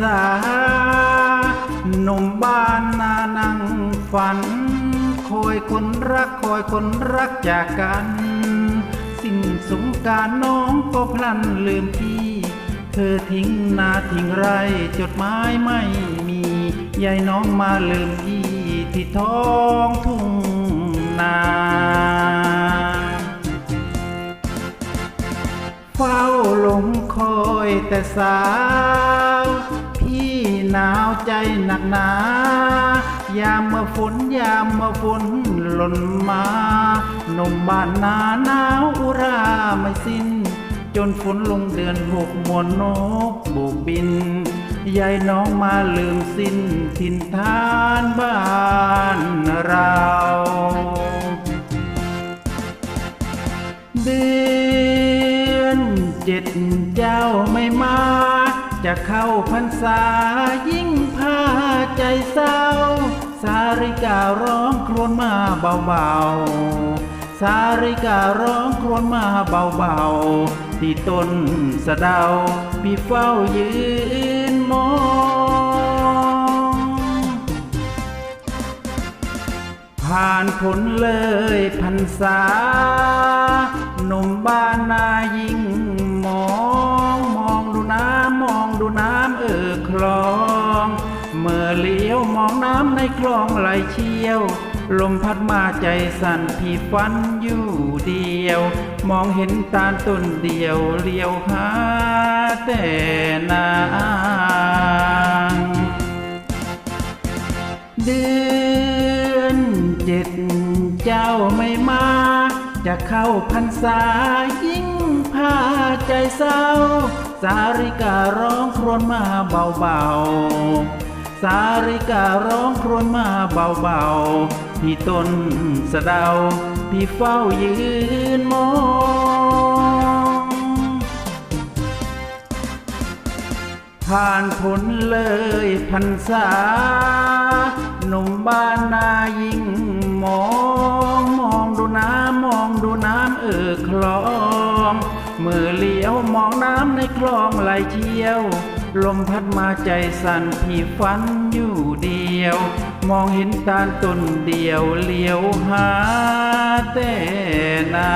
ษาหนุ่มบ้านนานั่งฝัน คอยคนรักคอยคนรักจากกัน สิ้นสงการน้องก็พลันลืมพี่ เธอทิ้งนาทิ้งไรจดหมายไม่มียายน้องมาลืมพี่ที่ท้องทุ่งนาเฝ้าหลงคอยแต่สาว หนาวใจหนักหนายามเมื่อฝนยามเมื่อฝนหล่นมาหนุ่มบ้านนาหนาวอุราไม่สิ้น จนฝนลงเดือนหกมวนนกโบกบินยายน้องมาลืมสิ้นถิ่นฐานบ้านเราเดือนเจ็ดเจ้าไม่มา จะเข้าพรรษายิ่งพาใจเศร้า สาริการ้องครวญมาเบาๆ สาริการ้องครวญมาเบาๆ ที่ต้นสะเดาพี่เฝ้ายืนมองผ่านผลเลยพรรษาหนุ่มบ้านนายิ่ง น้ำเออคลอง เมื่อเลี้ยวมองน้ำในคลองไหลเชี่ยว ลมพัดมาใจสั่นพี่ฝันอยู่เดียว มองเห็นตาลต้นเดียวเลี้ยวหาแต่นางเดือนเจ็ดเจ้าไม่มา จะเข้าพรรษายิ่งพาใจเศร้า สาริการ้องครวญมาเบาๆ สาริการ้องครวญมาเบาๆ พี่ต้นสะเดา พี่เฝ้ายืนมองผ่านผลเลยพรรษาหนุ่มบ้านนายิ่งมอง มองดูน้ำมองดูน้ำเออคลอง มือเลี้ยวมองน้ำในคลองไหลเชี่ยว ลมพัดมาใจสั่นพี่ฝันอยู่เดียว มองเห็นตาลต้นเดียวเลี้ยวหาแต่นา